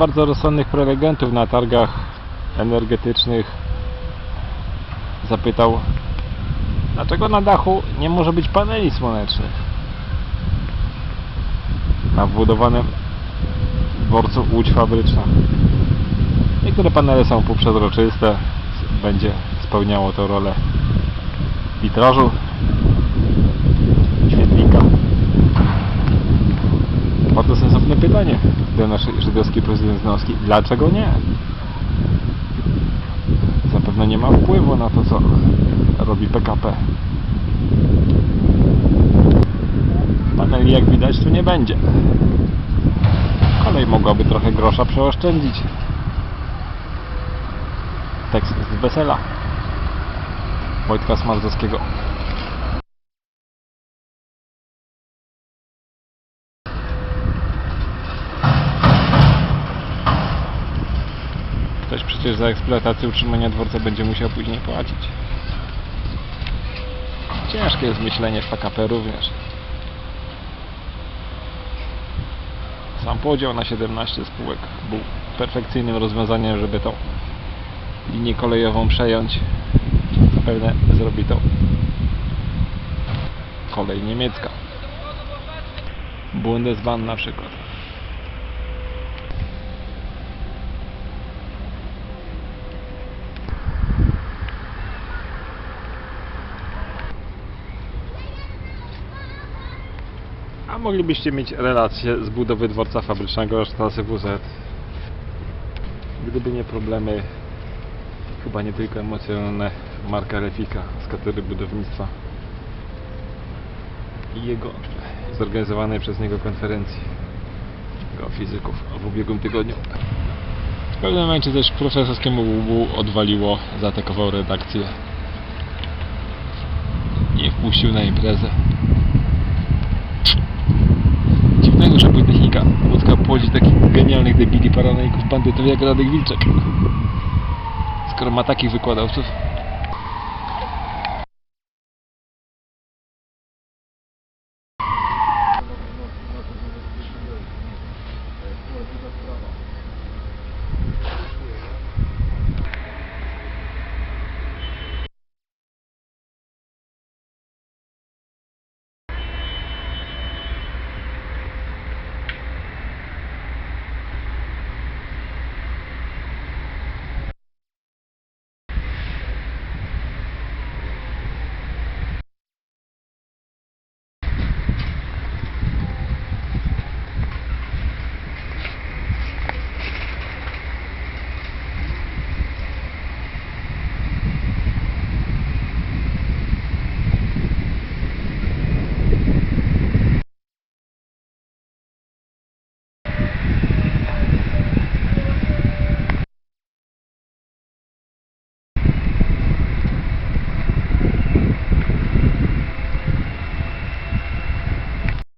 bardzo rozsądnych prelegentów na targach energetycznych zapytał, dlaczego na dachu nie może być paneli słonecznych. Na wbudowanym dworcu Łódź Fabryczna. Niektóre panele są półprzezroczyste, będzie spełniało to rolę witrażu, świetlika. Bardzo sensowne pytanie do naszej żydowskiej prezydent Znowski. Dlaczego nie? Zapewne nie ma wpływu na to, co robi PKP. Paneli, jak widać, tu nie będzie. Kolej mogłaby trochę grosza przeoszczędzić. Tekst z wesela. Wojtka Smarzowskiego. Przecież za eksploatację utrzymania dworca będzie musiał później płacić. Ciężkie jest myślenie w PKP również. Sam podział na 17 spółek był perfekcyjnym rozwiązaniem, żeby tą linię kolejową przejąć. Zapewne zrobi to kolej niemiecka. Bundesbahn na przykład. Moglibyście mieć relację z budowy dworca fabrycznego klasy WZ. Gdyby nie problemy, chyba nie tylko emocjonalne Marka Refika z katedry budownictwa i jego zorganizowanej przez niego konferencji geofizyków w ubiegłym tygodniu. W pewnym momencie też profesorskiemu łubu odwaliło, zaatakował redakcję i wpuścił na imprezę. Że Politechnika Łódzka płodzi takich genialnych debili, paranoików, bandytów jak Radek Wilczek. Skoro ma takich wykładowców.